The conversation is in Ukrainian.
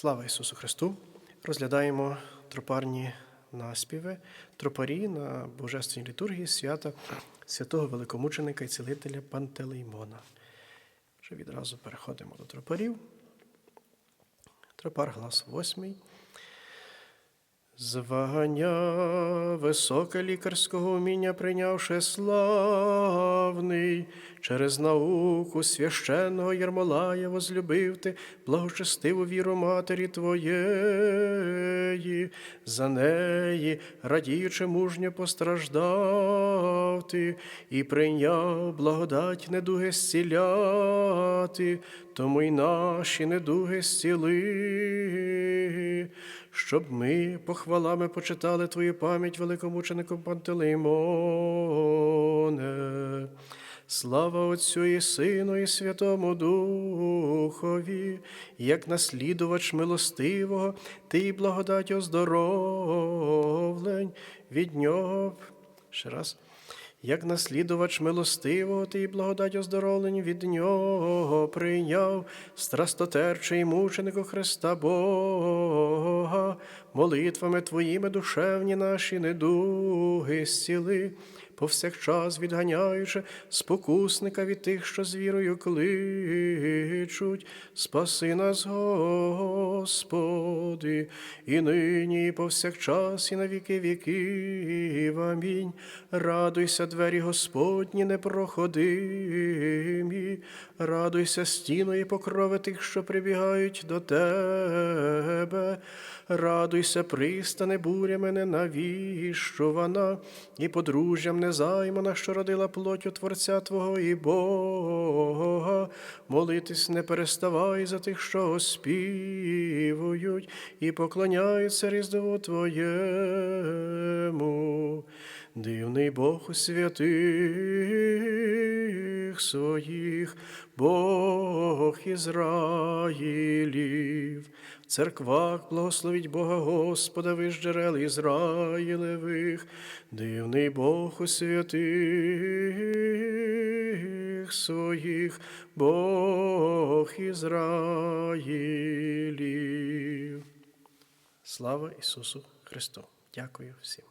Слава Ісусу Христу! Розглядаємо тропарні наспіви, тропарі на Божественній літургії свята святого великомученика і цілителя Пантелеймона. Вже відразу переходимо до тропарів. Тропар глас восьмий. Звання високе лікарського вміння прийнявши славний, через науку священного Єрмолая возлюбив ти благочестиву віру матері Твоєї, за неї, радіючи мужньо постраждав ти і прийняв благодать недуги зціляти, тому й наші недуги зціли, щоб ми похвалами почитали Твою пам'ять великомученику Пантелеймоне. Слава Отцю і Сину, і Святому Духові, як наслідувач милостивого, ти й благодать оздоровлень від нього. Ще раз. Як наслідувач милостивого, ти благодать оздоровлень від нього прийняв страстотерчий мученику Христа Бога, молитвами твоїми душевні наші недуги зціли, повсякчас відганяючи спокусника від тих, що з вірою кличуть, спаси нас, Господи, і нині, і повсякчас, і на віки віків. Амінь. Радуйся, двері Господні непроходимі, радуйся стіну і покрови тих, що прибігають до тебе. Радуйся, пристане бурями ненавіщувана, і подружжям незаймана, що родила плотю Творця Твого і Бога. Молитись не переставай за тих, що оспівують, і поклоняються Різдву Твоєму. Дивний Бог у святих своїх, Бог Ізраїлів. В церквах благословіть Бога Господа, ви ж джерел Ізраїлевих, дивний Бог у святих своїх, Бог Ізраїлів. Слава Ісусу Христу! Дякую всім.